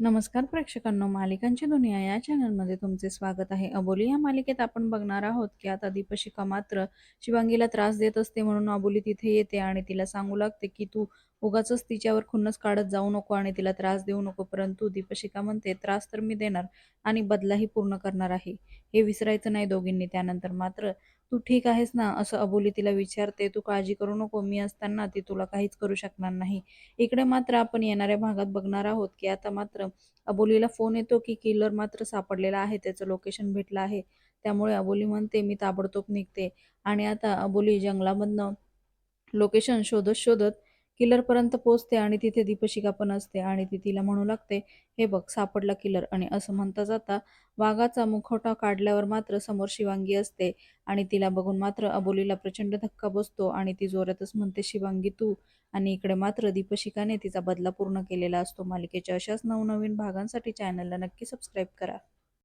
नमस्कार प्रेक्षकांनो मालिकांची दुनिया या चॅनलमध्ये तुमचे स्वागत आहे. अबोली या मालिकेत आपण बघणार आहोत की आता दीपशिका मात्र शिवांगीला त्रास देत असते म्हणून अबोली तिथे येते आणि तिला सांगू लागते की तू उगाच तिच्यावर खुन्नस काढत जाऊ नको आणि तिला त्रास देऊ नको परंतु दीपशिका म्हणते त्रास तर मी देणार आणि बदलाही पूर्ण करणार आहे. हे विसरायचं नाही दोघींनी त्यानंतर मात्र तू ठीक आहेस ना? असं अबोली तिला विचारते तू काळजी करू नको मी असताना ती तुला काहीच करू शकणार नाही. इकडे मात्र आपण येणाऱ्या भागात बघणार आहोत की आता मात्र अबोलीला फोन येतो की किलर मात्र सापडलेला आहे त्याचं लोकेशन भेटलं आहे. त्यामुळे अबोली म्हणते मी ताबडतोब निघते. आणि आता अबोली जंगलामधनं लोकेशन शोधत शोधत किलरपर्यंत पोहोचते आणि तिथे दीपशिका पण असते आणि ती तिला म्हणू लागते हे बघ सापडला किलर. आणि असं म्हणता जाता वाघाचा मुखवटा काढल्यावर मात्र समोर शिवांगी असते आणि तिला बघून मात्र अबोलीला प्रचंड धक्का बसतो आणि ती जोरातच म्हणते शिवांगी तू. आणि इकडे मात्र दीपशिकाने तिचा बदला पूर्ण केलेला असतो. मालिकेच्या अशाच नवनवीन भागांसाठी चॅनलला नक्की सबस्क्राईब करा.